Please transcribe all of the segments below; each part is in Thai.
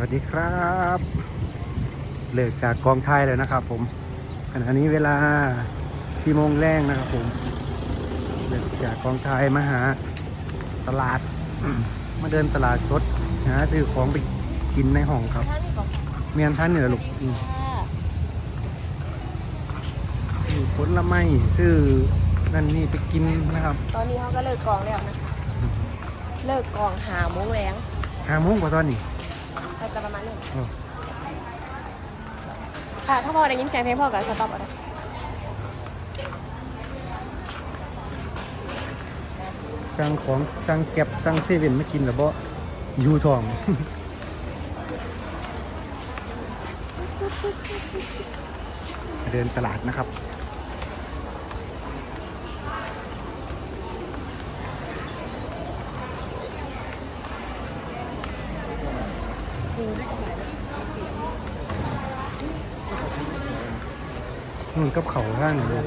วัสดีครับเลิกจากกองไทยแล้วนะครับ ผมขณะนี้เวลาสี่โมงแรงนะครับ ผมเลิกจากกองไทยมาหาตลาด มาเดินตลาดสดหาซื้อของไปกินในห้องครับท่านนี่บอกเมียนท่านนี่แหละลูกอืมซื้อผลไม้ซื้อนั่นนี่ไปกินนะครับ ตอนนี้เขาก็เลิกกองแล้วนะคะเลิกกองหาโมงแรงห้าโมงกว่าตอนนี้ก็ จะประมาณนี้อ๋อค่ะถ้าพ่อได้ยินเสียงเพลงพ่อก็สต็อปเอาได้สั่งของสั่งแก็บสั่งเซเว่นมากินหรือบ่อยู่ท้อง เดินตลาดนะครับ นู่นกับเขาท่างหนึ่งเลย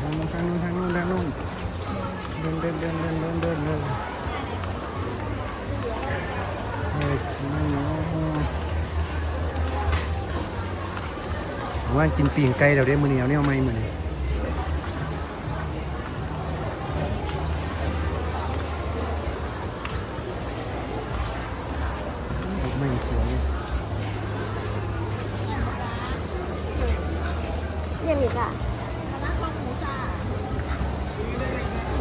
ทางนู้นทางนู้นทางนู้นทางนู้นเดินเดินเดินเดินเดินเดินเดินเฮ้ยไม่เนาะว่ากินปีงไก่เดียวได้มือเหนียวเนี่ยเอาไม่มือนี้ไสวยยังอีกอะ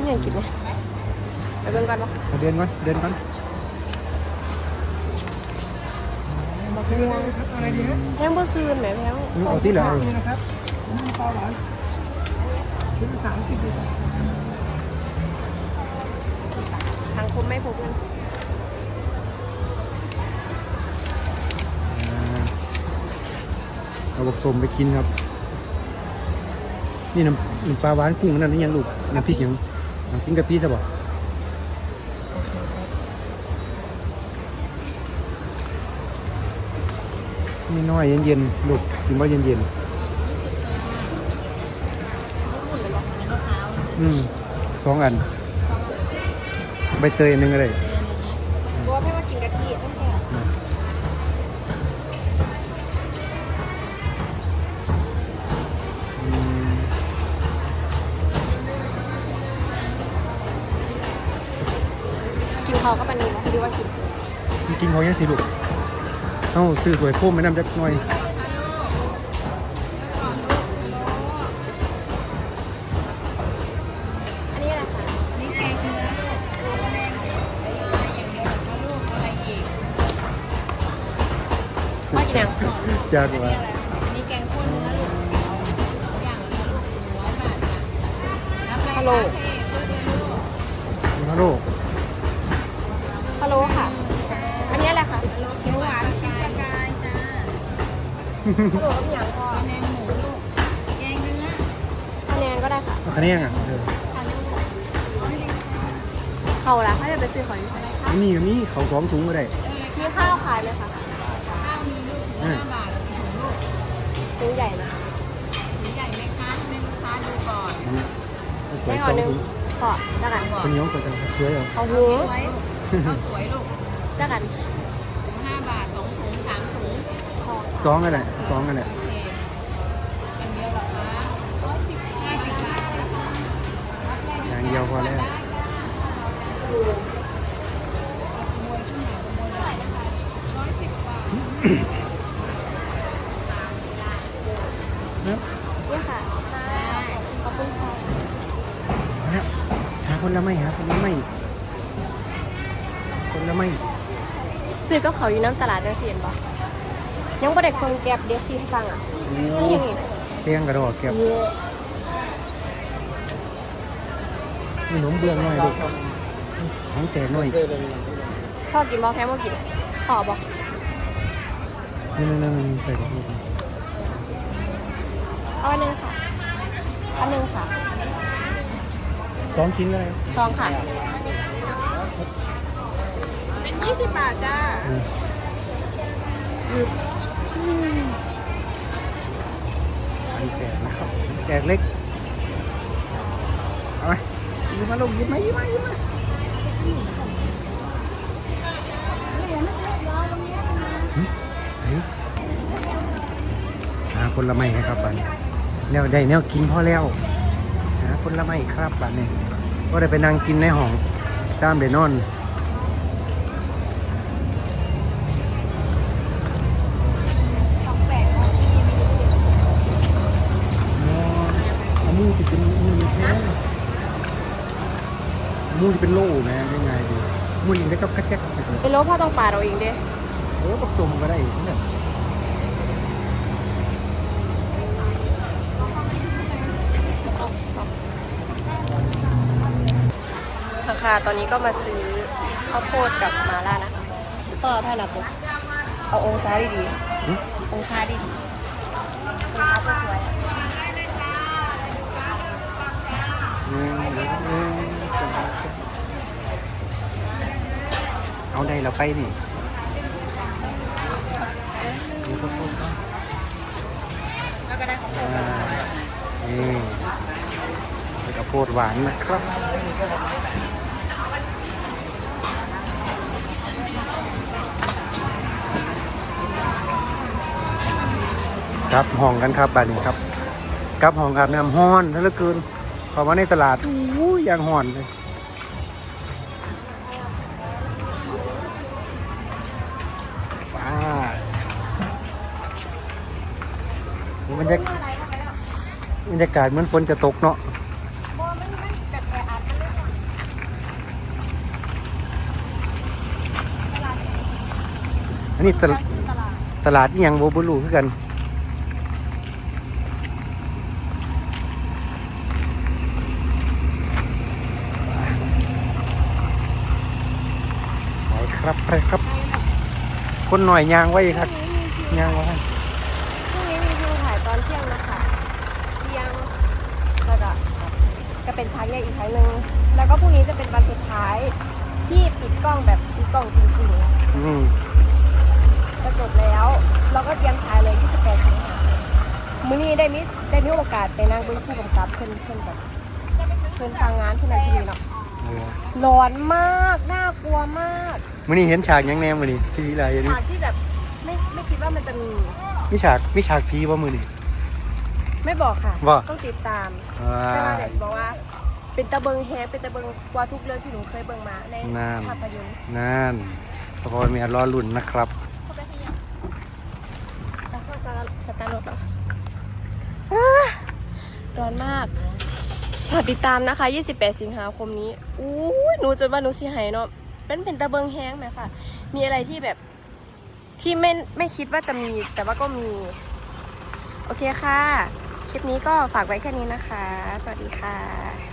ยังกินไหมไปเบิ่งก่อนปะเอาเดินก่อนเดินก่อนบักม่วงแพงบ่ซื้อไหมแพงอืมเอาที่เหลือนี่นะครับน้ำปลาหวานชุดสามสิบเลยครับสังคมไม่พบเงิน เอาบักสมไปกินครับ นี่น้ำน้ำปลาหวานกุ้งนั่นนี่ยังลูกน้ำพริกยังน้ำกินกับพี่ซะบ่นี่น้อยเย็นๆลูกกินบ่เย็นๆอืมสองอันใบเตยหนึ่งอะไรเพราะว่าแพ่มากินกะทิ กินข้าวก็ปานนี้นะหรือว่ากินมันกินของยังสิลูกเอ้าซื้อถ้วยโฟมไปนำจักหน่อยอันนี้อะไรคะนี่แกงเนื้อลูกแกงอย่างเดียวแล้วลูกอะไรอีกพ่อกินยังจากว่านี่แกงข้นเนื้อลูกอย่างละลูกหนึ่งร้อยบาทจ้ะรับอะไรฮัลโหลคะพี่เอกเลือกเลยลูกฮัลโหล ฮัลโหลค่ะ อันนี้อะไรคะเขียวหวานชิ้นกายจ้าฮัลโหลก็มีอย่างพ่อคะแนนหมูลูกแกงเนื้อคะแนนก็ได้ค่ะเอาคะแนนอะเออค่ะลูกเขาละถ้าจะไปซื้อของที่ไหนมีก็มีเขาวสองถุงก็ได้เออเลยมีข้าวขายไหมคะข้าวมีลูกถุงละห้าบาทถุงลูกซื้อใหญ่นะถุงใหญ่ไหมคะให้ลูกค้าดูก่อนอันนี้เอาสวไม่ยก่สออนงหนึ่งถุงพอจ้ากันเป็นย้อมตัวจังช่วยเอาเอาหู ไว้ ข้าวสวยลูกจ้ากันถุงห้าบาทสองถุงสามถุงพอสองกันแหละสองกันแหละโอเคอย่างเดียวเหรอคะร้อยสิบห้าสิบบาทนะคะรับได้อย่างเดียวพอแล้วนี่ค่ะขอบคุณค่ะ เอาแล้วหาคนละไม่หาคนละไม่ค นละไม่ซื้อกับเขาอยู่น้ำตลาดเดือเสียนปะยังไม่ได้คนแก็บเด็กที่ฟังอะโอ้นี่ยังอีกเตียงกระดอกเก็บเยอะมีขนมเบื้องหน่อยลูกของแจกหน่อยพ่อกินบอแพ้บ่กินพ่อบอกนี่นั่นๆๆใส่กับลูกเอาอันหนึงค่ะอันหนึงค่ะสองชิ้นเลยซองค่ะเป็น ยี่สิบบาทจ้าพันแปดนะครับแกกเล็ก เอาไหมยิ้มมาลูกยิ้มไหมยิ้มไหยิ้มไหมหาผลไม้ครับบ้านแนวได้แนวกินพ่อแล้วหานละไม้ครับบ้านนี่ก็ได้ไปนั่งกินในห้องจ้ามไปนอน จะเป็นมูแท้มูจะเป็นโล่นะยังไงดีมูยิงได้ก็กระแจกไปเลยเป็นโลพ่อต้องปาดเอาเองเด้เออผสมก็ได้เนี่ยค่ะค่ะ ตอนนี้ก็มาซื้อข้าวโพดกับมาล่านะคะต่อเท่าไหร่ปุ๊บเอาองศาดีๆองศาดีๆองศาสวย อืมอืม เอาได้เราไปนี่นี่ข้าวโพดก็แล้วก็ได้ของโปรดอ่านี่เป็นข้าวโพดหวานนะครับครับห้องกันครับบ้านนี้ครับกับห้องอาบน้ำห้อนถ้าเหลือเกิน เข้ามาในตลาดอู้ยางห้อนเลยว้าบรรยากาศบรรยากาศเหมือนฝนจะตกเนาะอันนี้ตลาดตลาดนี่ยังโบบุลูคือกัน ครับไปครับ คนหน่อยยางไว้ครับยางไว้พรุ่งนี้มีคิวถ่ายตอนเที่ยงนะคะเที่ยงแล้วก็ก็เป็นชั้นใหญ่อีกครั้งหนึ่งแล้วก็พรุ่งนี้จะเป็นวันสุดท้ายที่ปิดกล้องแบบปิดกล้องจริงๆอืมจะจบแล้ว เราก็เตรียมถ่ายเลย28สิงหาคมมื้อนี้ได้มิได้มีโอกาสไปนั่งเบิ้งผู้กำกับเพิ่นเพิ่นแบบเพิ่นฟังงานเพิ่นอะไรที่นี่เนาะ เออร้อนมากน่ากลัวมากมื่อนี้เห็นฉากหยังแนมมื่อนี้พี่ลีลาอย่างนี้ฉากที่แบบไม่ไม่คิดว่ามันจะมี มีฉากมีฉากพีว่ามือนี้ ไม่บอกค่ะ ว่า ต้องติดตามอ่าแต่ว่าเดี๋ยวจะบอกว่า เป็นตะเบิงแฮงเป็นตะเบิงกว่าทุกเรื่องที่หนูเคยเบิงมาในนั่น ภาพยนตร์นั่นพอมีรอลุ่นนะครับเข้าไปที่ยังแล้วก็สตาร์ทรถเหรออ่าร้อนมาก ฝากติดตามนะคะ 28 สิงหาคมนี้อู้หนูจนว่าหนูสิหายเนาะเป็นเป็นตะเบิงแห้งไหมค่ะ มีอะไรที่แบบที่ไม่ไม่คิดว่าจะมี แต่ว่าก็มี โอเคค่ะ คลิปนี้ก็ฝากไว้แค่นี้นะคะ สวัสดีค่ะ